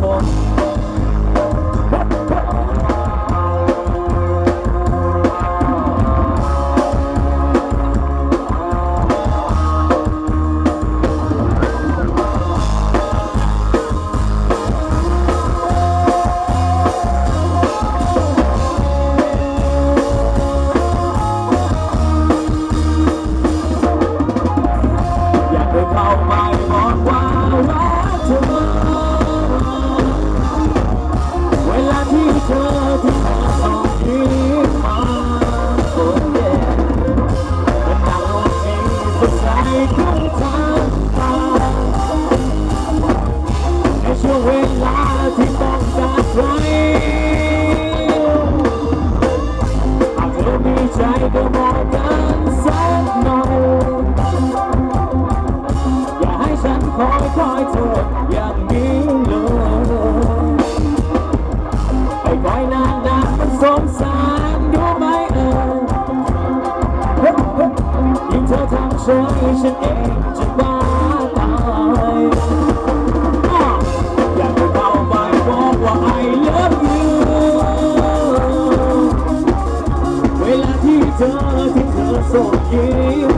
สั อย่างนี้เลยไอ้คอยนานนานมันสงสารดูไหมเออเฮ้ยเฮ้ยยิ่งเธอทำเฉยฉันเองจะบ้าตายอยากจะเข้าไปบอกว่า I love you เวลาที่เธอที่เธอส่งยิ้ม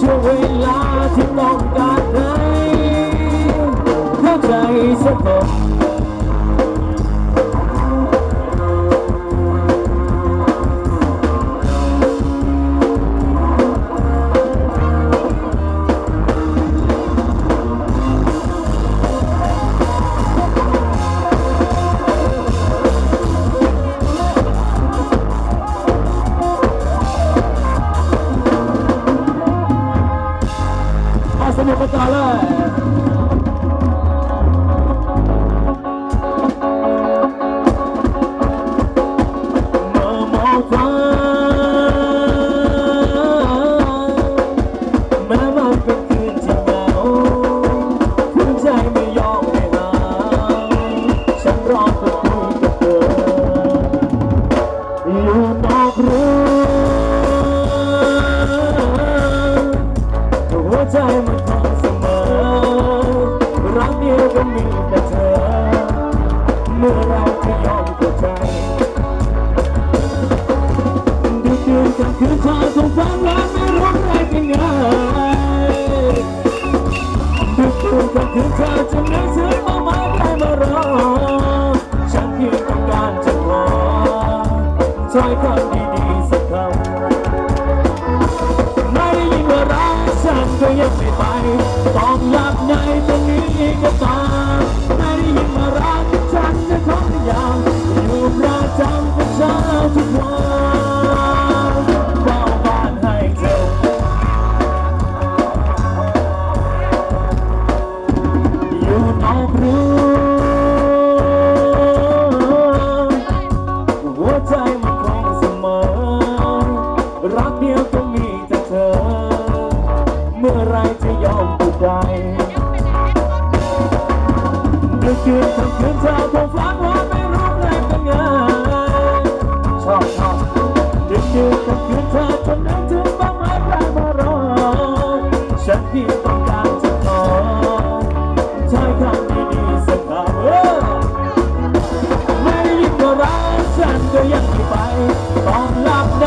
ช่วงเวลาที่ต้องการให้เข้าใจสักคน คืนชาสงฟังแล้วไม่รู้อะไรเป็นไงดึกดื่นกลางคืนชาจะนึกถึงมาไม่ได้มารอฉันเพียงต้องการจะขอถ้อยคำดีๆสักคำไม่ได้ยินว่ารักฉันก็ยังไม่ไปต้องหลับในตรงนี้ก็ตามไม่ได้ยินว่ารักฉันจะขอพยายามอยู่ประจำกับเช้าทุกวัน มื่อไรจะยอมพูดได้ดึกดื่นทั้งคืนเธอคงฝันว่าไม่รู้เลยเป็นไงชอบชอบดึกดื่นทั้งคืนเธอจนนึกถึงบ้างไหมใครมารอฉันเพียงต้องการจะขอใช้คำดีๆสักคำไม่ได้ยินว่ารักฉันก็ยังไม่ไปต้องหลับใน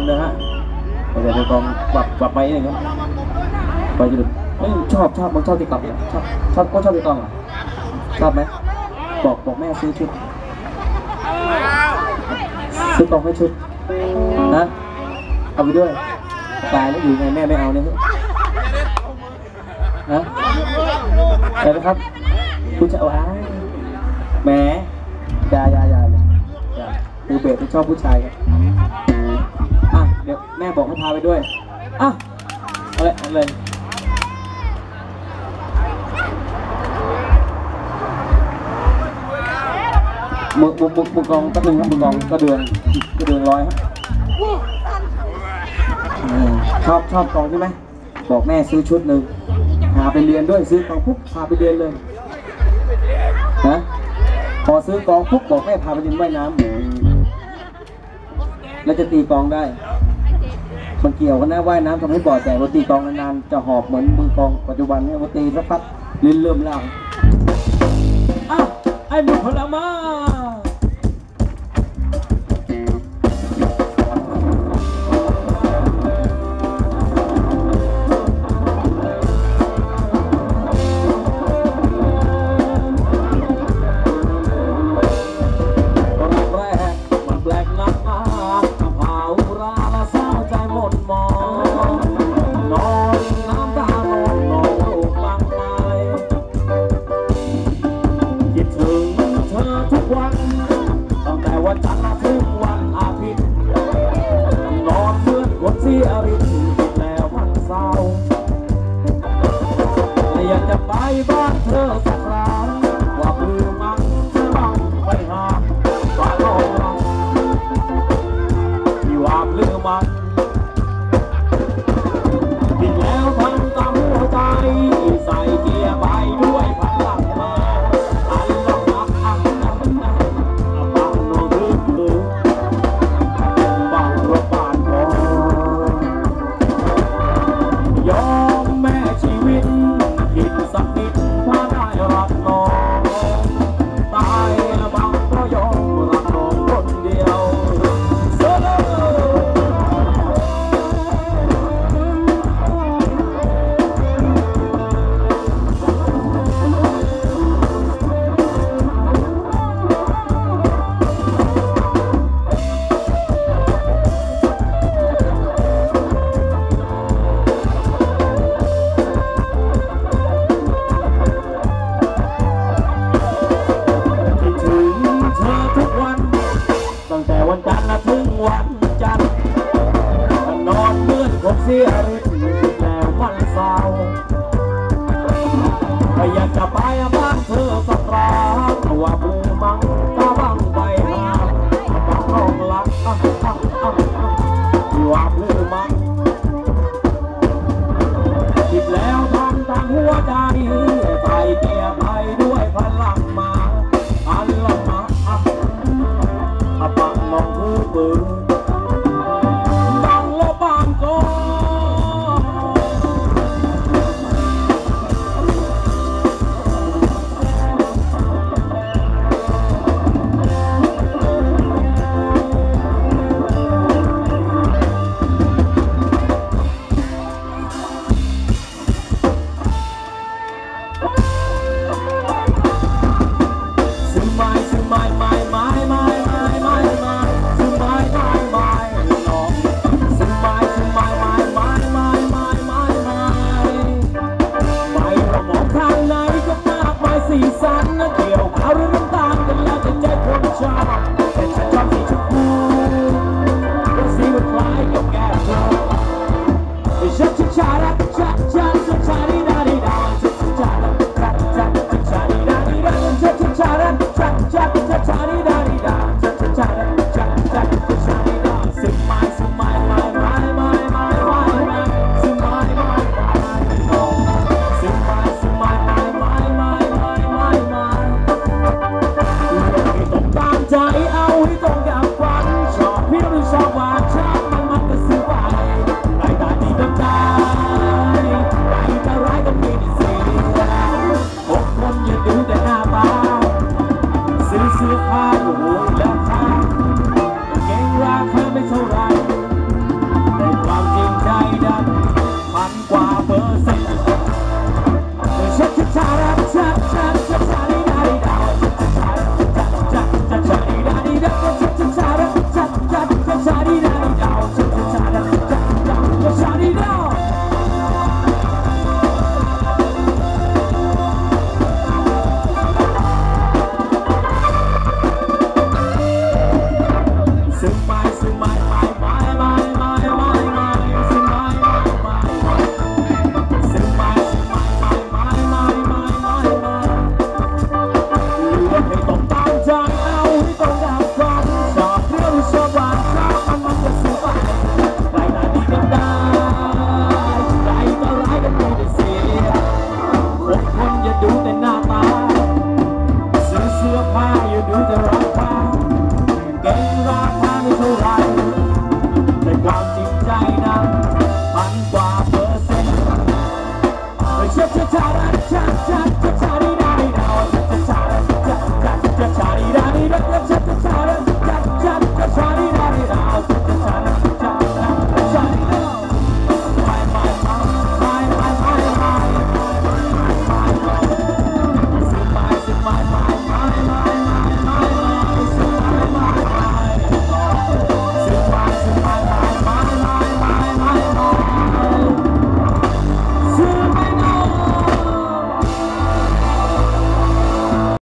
งยามนะฮะเดี๋ยวไปกองปรับปรับไปเองครับไปจะดูเอ้ยชอบชอบมันชอบติ๊กต็อกเนี่ยชอบชอบก็ชอบติ๊กอกอะชอบไหมบอกบอกแม่ซื้อชุดซื้อกล่องให้ชุดนะเอาไปด้วยตายแล้วอยู่ไงแม่ไม่เอาเนี่ยนะใช่ไหมครับคุณจะเอาอ้าแหมยายายายาอย่ามือเบสที่ชอบผู้ชายครับ บอกให้พาไปด้วย อะเอาเลยเอาเลยมือมือมือมือกองก็ดึงครับมือกองก็เดือนก็เดือนร้อยครับอืมชอบชอบกองใช่ไหมบอกแม่ซื้อชุดหนึ่งพาไปเรียนด้วยซื้อกองปุ๊บพาไปเรียนเลยฮะพอซื้อกองปุ๊บบอกแม่พาไปเรียนว่ายน้ำแล้วจะตีกองได้ มันเกี่ยวกันนะว่ายน้ำทำให้บ่อแตกพอตีกองนานๆจะหอบเหมือนมือกองปัจจุบันเนี่ยพอตีสักพักลิ้นเริ่มล่างอ้าวไอ้หนุ่มพลมา Lisa. 보고